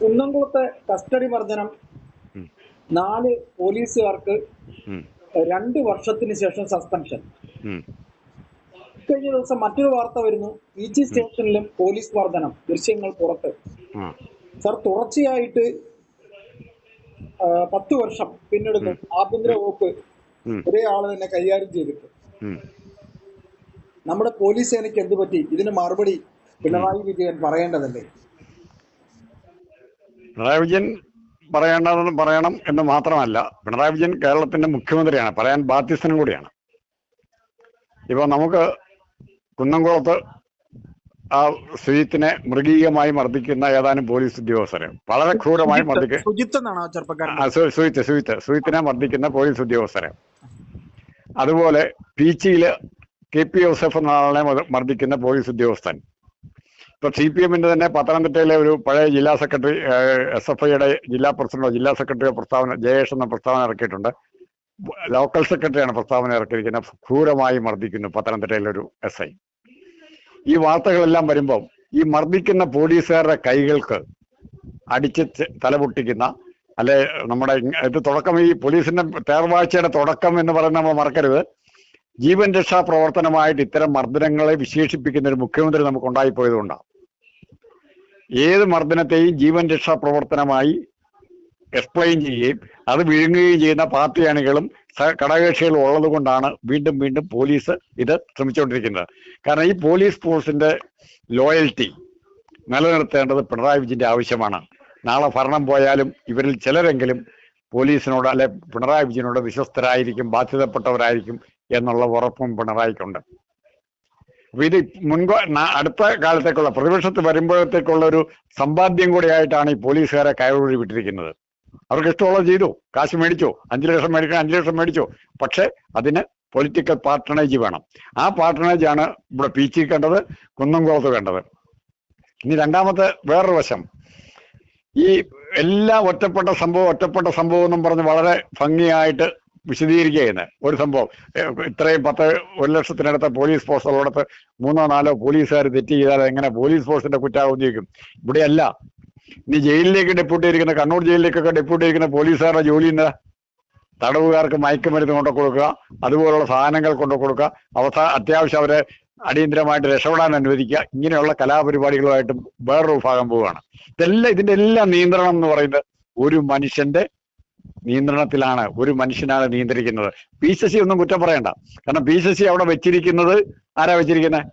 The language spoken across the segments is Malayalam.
കുന്നംകുളത്തെ കസ്റ്റഡി മർദ്ദനം നാല് പോലീസുകാർക്ക് രണ്ടു വർഷത്തിന് ശേഷം സസ്പെൻഷൻ. കഴിഞ്ഞ ദിവസം മറ്റൊരു വാർത്ത വരുന്നു. പീച്ചി സ്റ്റേഷനിലും പോലീസ് മർദ്ദനം. ദൃശ്യങ്ങൾ പുറത്ത്. സർ തുടർച്ചയായിട്ട് പത്തു വർഷം പിന്നിടുന്നു ആഭ്യന്തര വകുപ്പ്. ഒരേ ആൾ തന്നെ കൈകാര്യം ചെയ്തിട്ട്. നമ്മുടെ പോലീസ് സേനയ്ക്ക് എന്ത് പറ്റി? ഇതിന് മറുപടി പിണറായി വിജയൻ പറയേണ്ടതല്ലേ? പിണറായി വിജയൻ പറയേണ്ടതെന്ന് പറയണം എന്ന് മാത്രമല്ല പിണറായി വിജയൻ കേരളത്തിന്റെ മുഖ്യമന്ത്രിയാണ് പറയാൻ ബാധ്യസ്ഥനും കൂടിയാണ്. ഇപ്പൊ നമുക്ക് കുന്നംകുളത്ത് ആ സുജിത്തിനെ മൃഗീയമായി മർദ്ദിക്കുന്ന ഏതാനും പോലീസ് ഉദ്യോഗസ്ഥരെ വളരെ ക്രൂരമായി മർദ്ദിക്കുന്ന സുജിത്ത് എന്നാണ് ആ ചെറുപ്പക്കാരൻ? ആ, സു- സുഹിത്ത് സുഹിത്ത് സുഹിത്തിനെ മർദ്ദിക്കുന്ന പോലീസ് ഉദ്യോഗസ്ഥരെ. അതുപോലെ പീച്ചിയിൽ കെ പി യോസഫ് എന്ന മർദ്ദിക്കുന്ന പോലീസ് ഉദ്യോഗസ്ഥൻ. ഇപ്പൊ സി പി എമ്മിന്റെ തന്നെ പത്തനംതിട്ടയിലെ ഒരു പഴയ ജില്ലാ സെക്രട്ടറി എസ് എഫ് ഐയുടെ ജില്ലാ പ്രസിഡന്റോ ജില്ലാ സെക്രട്ടറിയോ പ്രസ്താവന ജയേഷ് എന്ന പ്രസ്താവന ഇറക്കിയിട്ടുണ്ട്. ലോക്കൽ സെക്രട്ടറിയാണ് പ്രസ്താവന ഇറക്കിയിരിക്കുന്നത്. ക്രൂരമായി മർദ്ദിക്കുന്നു പത്തനംതിട്ടയിലെ ഒരു എസ് ഐ ഈ വാർത്തകളെല്ലാം വരുമ്പോൾ ഈ മർദ്ദിക്കുന്ന പോലീസുകാരുടെ കൈകൾക്ക് അടിച്ച് തലപൊട്ടിക്കുന്ന അല്ലെ നമ്മുടെ ഇത് തുടക്കം ഈ പോലീസിന്റെ തേർവാഴ്ചയുടെ തുടക്കം എന്ന് പറയുന്നത് നമ്മൾ മറക്കരുത്. ജീവൻ രക്ഷാ പ്രവർത്തനമായിട്ട് ഇത്തരം മർദ്ദനങ്ങളെ വിശേഷിപ്പിക്കുന്ന ഒരു മുഖ്യമന്ത്രി നമുക്ക് ഉണ്ടായിപ്പോയതുകൊണ്ടാണ് ഏത് മർദ്ദനത്തെയും ജീവൻ രക്ഷാ പ്രവർത്തനമായി എക്സ്പ്ലെയിൻ ചെയ്യുകയും അത് വിഴുങ്ങുകയും ചെയ്യുന്ന പാർട്ടി അണികളും ഘടകകക്ഷികളും ഉള്ളത് കൊണ്ടാണ് വീണ്ടും വീണ്ടും പോലീസ് ഇത് ശ്രമിച്ചുകൊണ്ടിരിക്കുന്നത്. കാരണം ഈ പോലീസ് ഫോഴ്സിന്റെ ലോയൽറ്റി നിലനിർത്തേണ്ടത് പിണറായി വിജയന്റെ ആവശ്യമാണ്. നാളെ ഭരണം പോയാലും ഇവരിൽ ചിലരെങ്കിലും പോലീസിനോട് അല്ലെ പിണറായി വിജയനോട് വിശ്വസ്തരായിരിക്കും ബാധ്യതപ്പെട്ടവരായിരിക്കും എന്നുള്ള ഉറപ്പും പിണറായിക്കുണ്ട്. ഇത് മുൻപ് അടുത്ത കാലത്തേക്കുള്ള പ്രതിപക്ഷത്ത് വരുമ്പോഴത്തേക്കുള്ള ഒരു സമ്പാദ്യം കൂടിയായിട്ടാണ് ഈ പോലീസുകാരെ കയറൂഴി വിട്ടിരിക്കുന്നത്. അവർക്ക് ഇഷ്ടമുള്ളത് ചെയ്തു. കാശ് മേടിച്ചോ. അഞ്ചു ലക്ഷം മേടിക്കണം അഞ്ചു ലക്ഷം മേടിച്ചോ. പക്ഷെ അതിന് പൊളിറ്റിക്കൽ പാർട്ടണേജ് വേണം. ആ പാർട്ടണേജ് ആണ് ഇവിടെ പീച്ചി കണ്ടത് കുന്നംകുളത്ത് കണ്ടത്. ഇനി രണ്ടാമത്തെ വേറൊരു വശം. ഈ എല്ലാ ഒറ്റപ്പെട്ട സംഭവം ഒറ്റപ്പെട്ട സംഭവം എന്നും പറഞ്ഞ് വളരെ ഭംഗിയായിട്ട് വിശദീകരിക്കുക ചെയ്യുന്നത് ഒരു സംഭവം ഇത്രയും പത്ത് ഒരു ലക്ഷത്തിനടുത്ത പോലീസ് ഫോഴ്സ് ഉള്ളിടത്ത് മൂന്നോ നാലോ പോലീസുകാർ തെറ്റ് ചെയ്താൽ എങ്ങനെ പോലീസ് പോസ്റ്റിന്റെ കുറ്റാവും ചോദിക്കും. ഇവിടെയല്ല ഇനി ജയിലിലേക്ക് ഡെപ്യൂട്ടി ഇരിക്കുന്ന കണ്ണൂർ ജയിലിലേക്കൊക്കെ ഡെപ്യൂട്ടി ഇരിക്കുന്ന പോലീസുകാരുടെ ജോലി എന്താ? തടവുകാർക്ക് മയക്കുമരുന്ന് കൊണ്ടു കൊടുക്കുക അതുപോലുള്ള സാധനങ്ങൾ കൊണ്ടു കൊടുക്കുക അവസാന അത്യാവശ്യം അവരെ അടിയന്തരമായിട്ട് രക്ഷപ്പെടാൻ അനുവദിക്കുക ഇങ്ങനെയുള്ള കലാപരിപാടികളുമായിട്ട് വേറൊരു വിഭാഗം പോവുകയാണ്. ഇതെല്ലാം ഇതിന്റെ എല്ലാം നിയന്ത്രണം എന്ന് പറയുന്നത് ഒരു മനുഷ്യന്റെ നിയന്ത്രണത്തിലാണ് ഒരു മനുഷ്യനാണ് നിയന്ത്രിക്കുന്നത്. പി സി ഒന്നും കുറ്റം പറയണ്ട. കാരണം പി സി അവിടെ വെച്ചിരിക്കുന്നത് ആരാ വെച്ചിരിക്കുന്നത്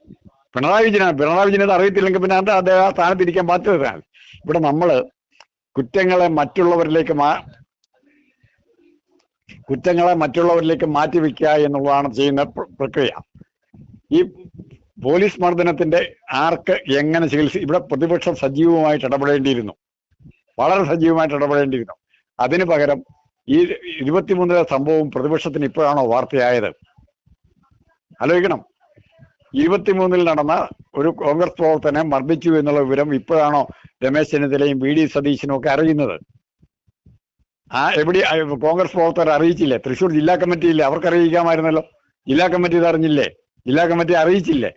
പിണറായി വിജയനാണ്. പിണറായി വിജയനത് അറിയത്തില്ലെങ്കിൽ പിന്നെ അത് അദ്ദേഹം ആ സ്ഥാനത്തിരിക്കാൻ ബാധ്യതയാണ് ഇവിടെ നമ്മൾ കുറ്റങ്ങളെ മറ്റുള്ളവരിലേക്ക് മാ കുറ്റങ്ങളെ മറ്റുള്ളവരിലേക്ക് മാറ്റി വെക്കുക എന്നുള്ളതാണ് ചെയ്യുന്ന പ്രക്രിയ. ഈ പോലീസ് മർദ്ദനത്തിന്റെ ആർക്ക് എങ്ങനെ ചികിത്സ ഇവിടെ പ്രതിപക്ഷം സജീവമായിട്ട് ഇടപെടേണ്ടിയിരുന്നു. വളരെ സജീവമായിട്ട് ഇടപെടേണ്ടിയിരുന്നു. അതിന് പകരം ഈ ഇരുപത്തിമൂന്നിലെ സംഭവം പ്രതിപക്ഷത്തിന് ഇപ്പോഴാണോ വാർത്തയായത്? ആലോചിക്കണം. ഇരുപത്തിമൂന്നിൽ നടന്ന ഒരു കോൺഗ്രസ് പ്രവർത്തനെ മർദ്ദിച്ചു എന്നുള്ള വിവരം ഇപ്പോഴാണോ രമേശ് ചെന്നിത്തലയും വി ഡി സതീശനും ഒക്കെ അറിയുന്നത്? ആ എവിടെ കോൺഗ്രസ് പ്രവർത്തകർ അറിയിച്ചില്ലേ? തൃശ്ശൂർ ജില്ലാ കമ്മിറ്റി ഇല്ലേ? അവർക്ക് അറിയിക്കാമായിരുന്നല്ലോ. ജില്ലാ കമ്മിറ്റി ഇത് അറിഞ്ഞില്ലേ? ജില്ലാ കമ്മിറ്റി അറിയിച്ചില്ലേ?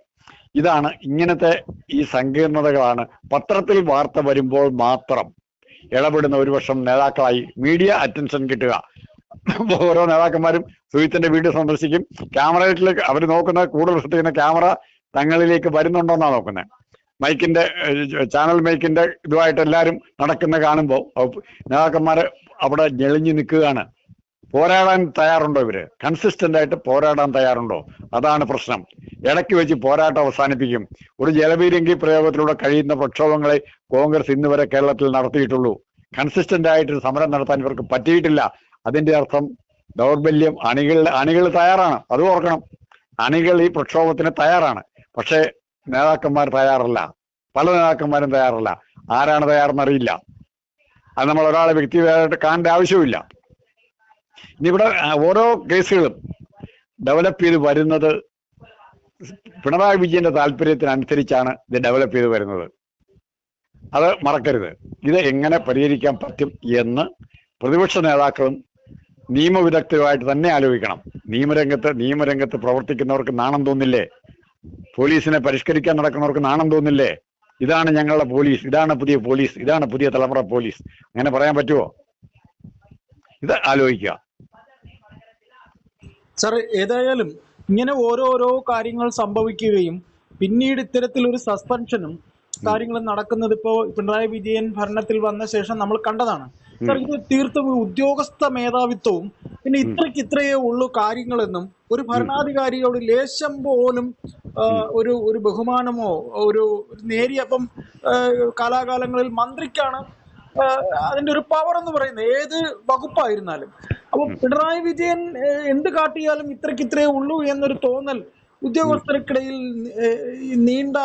ഇതാണ് ഇങ്ങനത്തെ ഈ സങ്കീർണതകളാണ് പത്രത്തിൽ വാർത്ത വരുമ്പോൾ മാത്രം ഇടപെടുന്ന ഒരു വർഷം നേതാക്കളായി മീഡിയ അറ്റൻഷൻ കിട്ടുക. ഓരോ നേതാക്കന്മാരും സുഹിത്തിന്റെ വീട് സന്ദർശിക്കും. ക്യാമറയിലേക്ക് അവർ നോക്കുന്ന കൂടുതൽ ശ്രദ്ധിക്കുന്ന ക്യാമറ തങ്ങളിലേക്ക് വരുന്നുണ്ടോന്നാണ് നോക്കുന്നത് മൈക്കിന്റെ ചാനൽ മൈക്കിന്റെ ഇതുമായിട്ട് എല്ലാവരും നടക്കുന്ന കാണുമ്പോൾ നേതാക്കന്മാര് അവിടെ ഞെളിഞ്ഞു നിൽക്കുകയാണ്. പോരാടാൻ തയ്യാറുണ്ടോ ഇവർ? കൺസിസ്റ്റന്റ് ആയിട്ട് പോരാടാൻ തയ്യാറുണ്ടോ? അതാണ് പ്രശ്നം. ഇടയ്ക്ക് വെച്ച് പോരാട്ടം അവസാനിപ്പിക്കും. ഒരു ജലപീരങ്കി പ്രയോഗത്തിലൂടെ കഴിയുന്ന പ്രക്ഷോഭങ്ങളെ കോൺഗ്രസ് ഇന്ന് വരെ കേരളത്തിൽ നടത്തിയിട്ടുള്ളൂ. കൺസിസ്റ്റന്റ് ആയിട്ട് സമരം നടത്താൻ ഇവർക്ക് പറ്റിയിട്ടില്ല. അതിന്റെ അർത്ഥം ദൗർബല്യം അണികൾ അണികൾ തയ്യാറാണ്. അത് ഓർക്കണം. അണികൾ ഈ പ്രക്ഷോഭത്തിന് തയ്യാറാണ്. പക്ഷേ നേതാക്കന്മാർ തയ്യാറല്ല. പല നേതാക്കന്മാരും തയ്യാറല്ല. ആരാണ് തയ്യാറെന്നറിയില്ല അത് നമ്മൾ ഒരാളെ വ്യക്തിപരമായിട്ട് കാണേണ്ട ആവശ്യമില്ല ഇനി ഇവിടെ ആ, ഓരോ കേസുകളും ഡെവലപ്പ് ചെയ്ത് വരുന്നത് പിണറായി വിജയന്റെ താല്പര്യത്തിനനുസരിച്ചാണ് ഇത് ഡെവലപ്പ് ചെയ്ത് വരുന്നത്. അത് മറക്കരുത്. ഇത് എങ്ങനെ പരിഹരിക്കാൻ പറ്റും എന്ന് പ്രതിപക്ഷ നേതാക്കളും നിയമവിദഗ്ധരുമായിട്ട് തന്നെ ആലോചിക്കണം. നിയമരംഗത്ത് നിയമരംഗത്ത് പ്രവർത്തിക്കുന്നവർക്ക് നാണം തോന്നില്ലേ? പോലീസിനെ പരിഷ്കരിക്കാൻ നടക്കുന്നവർക്ക് നാണം തോന്നില്ലേ? ഇതാണ് ഞങ്ങളുടെ പോലീസ് ഇതാണ് പുതിയ പോലീസ് ഇതാണ് പുതിയ തലമുറ പോലീസ്. അങ്ങനെ പറയാൻ പറ്റുമോ ഇത് ആലോചിക്കുക. സാർ ഏതായാലും ഇങ്ങനെ ഓരോരോ കാര്യങ്ങൾ സംഭവിക്കുകയും പിന്നീട് ഇത്തരത്തിൽ ഒരു സസ്പെൻഷനും കാര്യങ്ങളും നടക്കുന്നത് ഇപ്പോ പിണറായി വിജയൻ ഭരണത്തിൽ വന്ന ശേഷം നമ്മൾ കണ്ടതാണ്. സാർ ഇത് തീർത്തും ഉദ്യോഗസ്ഥ മേധാവിത്വവും പിന്നെ ഇത്രയ്ക്ക് ഇത്രയേ ഉള്ളൂ കാര്യങ്ങളെന്നും ഒരു ഭരണാധികാരിയോട് ലേശം പോലും ഒരു ഒരു ബഹുമാനമോ ഒരു ഒരു നേരിയ അപ്പം കാലാകാലങ്ങളിൽ മന്ത്രിക്കാണ് അതിന്റെ ഒരു പവർ എന്ന് പറയുന്നത്. ഏത് വകുപ്പായിരുന്നാലും. അപ്പൊ പിണറായി വിജയൻ എന്ത് കാട്ടിയാലും ഇത്രക്ക് ഇത്രയേ ഉള്ളൂ എന്നൊരു തോന്നൽ ഉദ്യോഗസ്ഥർക്കിടയിൽ നീണ്ട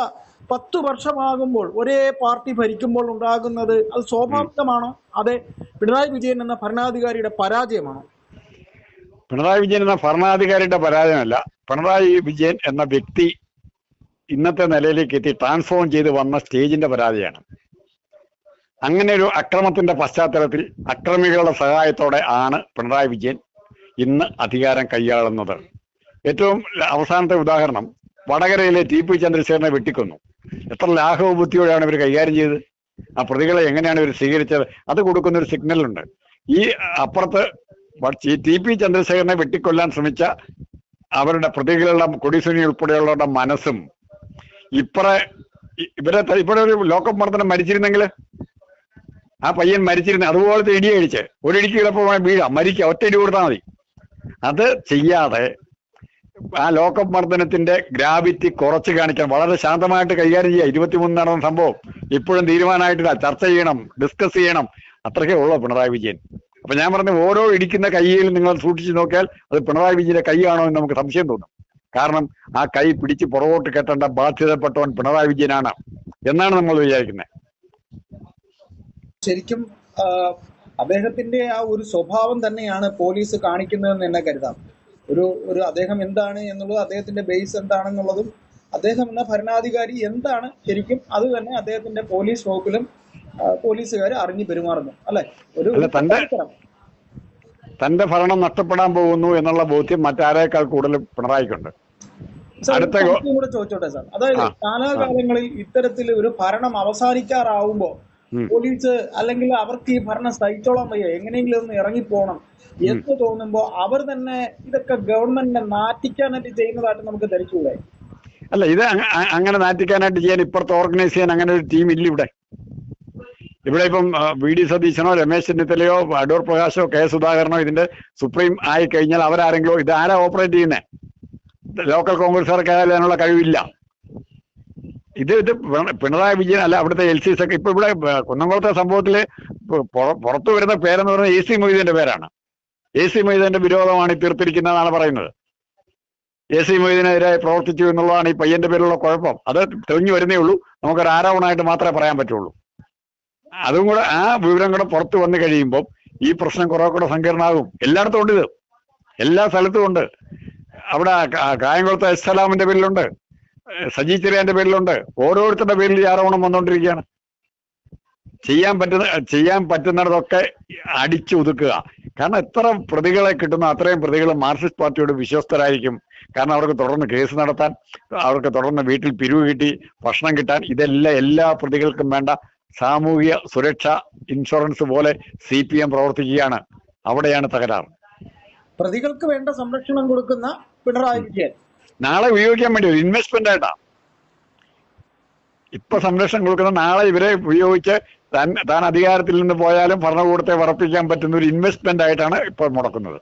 പത്തു വർഷമാകുമ്പോൾ ഒരേ പാർട്ടി ഭരിക്കുമ്പോൾ ഉണ്ടാകുന്നത് അത് സ്വാഭാവികമാണോ? അതെ പിണറായി വിജയൻ എന്ന ഭരണാധികാരിയുടെ പരാജയമാണോ? പിണറായി വിജയൻ എന്ന ഭരണാധികാരിയുടെ പരാജയമല്ല. പിണറായി വിജയൻ എന്ന വ്യക്തി ഇന്നത്തെ നിലയിലേക്ക് എത്തി ട്രാൻസ്ഫോം ചെയ്ത് വന്ന സ്റ്റേജിന്റെ പരാജയമാണ്. അങ്ങനെ ഒരു അക്രമത്തിന്റെ പശ്ചാത്തലത്തിൽ അക്രമികളുടെ സഹായത്തോടെ ആണ് പിണറായി വിജയൻ ഇന്ന് അധികാരം കൈയാളുന്നത്. ഏറ്റവും അവസാനത്തെ ഉദാഹരണം വടകരയിലെ ടി പി ചന്ദ്രശേഖരനെ വെട്ടിക്കൊന്നു. എത്ര ലാഘവ ബുദ്ധിയോടെയാണ് ഇവർ കൈകാര്യം ചെയ്തത്? ആ പ്രതികളെ എങ്ങനെയാണ് ഇവർ സ്വീകരിച്ചത്? അത് കൊടുക്കുന്ന ഒരു സിഗ്നലുണ്ട്. ഈ അപ്പുറത്ത് ടി പി ചന്ദ്രശേഖരനെ വെട്ടിക്കൊല്ലാൻ ശ്രമിച്ച അവരുടെ പ്രതികളുടെ കൊടിസുനി ഉൾപ്പെടെയുള്ളവരുടെ മനസ്സും ഇപ്പറ ഇവരെ ഇവിടെ ഒരു ലോക്കപ്പ് മർദ്ദനം മരിച്ചിരുന്നെങ്കിൽ ആ പയ്യൻ മരിച്ചിരുന്ന അതുപോലത്തെ ഒരു ഇടിക്ക് ചിലപ്പോൾ വീഴാം. മരിക്കുക ഒറ്റ ഇടി കൊടുത്താൽ മതി. അത് ചെയ്യാതെ ആ ലോകമർദ്ദനത്തിന്റെ ഗ്രാവിറ്റി കുറച്ച് കാണിക്കാൻ വളരെ ശാന്തമായിട്ട് കൈകാര്യം ചെയ്യുക ഇരുപത്തിമൂന്ന് നടന്ന സംഭവം ഇപ്പോഴും തീരുമാനമായിട്ടില്ല. ചർച്ച ചെയ്യണം ഡിസ്കസ് ചെയ്യണം. അത്രയ്ക്കേ ഉള്ളൂ പിണറായി വിജയൻ. അപ്പൊ ഞാൻ പറഞ്ഞ ഓരോ ഇടിക്കുന്ന കൈയിൽ നിങ്ങൾ സൂക്ഷിച്ചു നോക്കിയാൽ അത് പിണറായി വിജയന്റെ കൈയാണോ എന്ന് നമുക്ക് സംശയം തോന്നും. കാരണം ആ കൈ പിടിച്ച് പുറകോട്ട് കെട്ടേണ്ട ബാധ്യതപ്പെട്ടവൻ പിണറായി വിജയനാണ് എന്നാണ് നമ്മൾ വിചാരിക്കുന്നത്. ശരിക്കും അദ്ദേഹത്തിന്റെ ആ ഒരു സ്വഭാവം തന്നെയാണ് പോലീസ് കാണിക്കുന്നതെന്ന് തന്നെ കരുതാം. ഒരു ഒരു അദ്ദേഹം എന്താണ് എന്നുള്ളത് അദ്ദേഹത്തിന്റെ ബേസ് എന്താണെന്നുള്ളതും അദ്ദേഹം എന്ന ഭരണാധികാരി എന്താണ് ശരിക്കും അത് തന്നെ അദ്ദേഹത്തിന്റെ പോലീസ് വകുപ്പിലും പോലീസുകാർ അറിഞ്ഞു പെരുമാറുന്നു. അല്ലെ? ഒരു തന്റെ- ഭരണം നഷ്ടപ്പെടാൻ പോകുന്നു എന്നുള്ള ബോധ്യം മറ്റാരേക്കാൾ കൂടുതൽ പിണറായിക്കുണ്ട്? അടുത്ത കൂടെ ചോദിച്ചോട്ടെ സാർ. അതായത്. കാലാകാലങ്ങളിൽ ഇത്തരത്തിൽ ഒരു ഭരണം അവസാനിക്കാറാവുമ്പോ. പോലീസ് അല്ലെങ്കിൽ അവർക്ക് ഈ ഭരണം സഹിച്ചോളാൻ വയ്യ. എങ്ങനെയെങ്കിലും ഒന്ന് ഇറങ്ങിപ്പോണം എന്ന് തോന്നുമ്പോ അവർ തന്നെ ഇതൊക്കെ ഗവൺമെന്റിനെ നാറ്റിക്കാനായിട്ട് ചെയ്യുന്നതായിട്ട് നമുക്ക് ധരിച്ചൂടെ അല്ല ഇത് അങ്ങനെ നാറ്റിക്കാനായിട്ട് ചെയ്യാൻ ഇപ്പുറത്ത് ഓർഗനൈസ് ചെയ്യാൻ അങ്ങനെ ഒരു ടീം ഇല്ല ഇവിടെ. ഇവിടെ ഇപ്പം വി ഡി സതീശനോ രമേശ് ചെന്നിത്തലയോ അടൂർ പ്രകാശോ കെ സുധാകരനോ ഇതിന്റെ സുപ്രീം ആയി കഴിഞ്ഞാൽ അവരാരെങ്കിലും ഇത് ആരാ ഓപ്പറേറ്റ് ചെയ്യുന്നേ? ലോക്കൽ കോൺഗ്രസ്സുകാർക്ക് അതിനുള്ള കഴിവില്ല. ഇത് ഇത് പിണ- പിണറായി വിജയൻ അല്ല അവിടുത്തെ എൽ സി സെക്രട്ടറി ഇപ്പൊ ഇവിടെ കുന്നംകുളത്തെ സംഭവത്തിൽ പുറത്തു വരുന്ന പേരെന്ന് പറയുന്നത് എ സി മൊയ്തീന്റെ പേരാണ്. എ സി മൊയ്തീന്റെ വിരോധമാണ് ഈ പറയുന്നത്. എ സി മൊയ്തീനെതിരായി പ്രവർത്തിച്ചു എന്നുള്ളതാണ് ഈ പയ്യന്റെ പേരിലുള്ള കുഴപ്പം. അത് തെളിഞ്ഞു വരുന്നേ ഉള്ളൂ. നമുക്കൊരു ആരോപണമായിട്ട് മാത്രമേ പറയാൻ പറ്റുള്ളൂ. അതും കൂടെ ആ വിവരം കൂടെ പുറത്തു വന്നു കഴിയുമ്പോൾ ഈ പ്രശ്നം കുറെ കൂടെ സങ്കീർണമാകും. എല്ലായിടത്തും ഉണ്ട് ഇത്. എല്ലാ സ്ഥലത്തും ഉണ്ട്. അവിടെ കായംകുളത്ത് കായംകുളത്തെ എസ് സലാമിന്റെ പേരിലുണ്ട്. സജി ചെറിയാന്റെ പേരിലുണ്ട്. ഓരോരുത്തരുടെ പേരിൽ ഈ ആരോപണം വന്നുകൊണ്ടിരിക്കുകയാണ്. ചെയ്യാൻ പറ്റുന്ന ചെയ്യാൻ പറ്റുന്നിടത്തൊക്കെ അടിച്ചു ഒതുക്കുക. കാരണം എത്ര പ്രതികളെ കിട്ടുന്ന അത്രയും പ്രതികൾ മാർക്സിസ്റ്റ് പാർട്ടിയോട് വിശ്വസ്തരായിരിക്കും. കാരണം അവർക്ക് തുടർന്ന് കേസ് നടത്താൻ അവർക്ക് തുടർന്ന് വീട്ടിൽ പിരിവ് കിട്ടി ഭക്ഷണം കിട്ടാൻ ഇതെല്ലാം എല്ലാ പ്രതികൾക്കും വേണ്ട സാമൂഹിക സുരക്ഷ ഇൻഷുറൻസ് പോലെ സി പി എം പ്രവർത്തിക്കുകയാണ്. അവിടെയാണ് തകരാറ്. പ്രതികൾക്ക് വേണ്ട സംരക്ഷണം കൊടുക്കുന്ന പിണറായി വിജയൻ. നാളെ ഉപയോഗിക്കാൻ വേണ്ടി ഒരു ഇൻവെസ്റ്റ്മെന്റ് ആയിട്ടാ. ഇപ്പൊ സംരക്ഷണം കൊടുക്കുന്ന നാളെ ഇവരെ ഉപയോഗിച്ച് താൻ താൻ അധികാരത്തിൽ നിന്ന് പോയാലും ഭരണകൂടത്തെ വറപ്പിക്കാൻ പറ്റുന്ന ഒരു ഇൻവെസ്റ്റ്മെന്റ് ആയിട്ടാണ് ഇപ്പോൾ മുടക്കുന്നത്.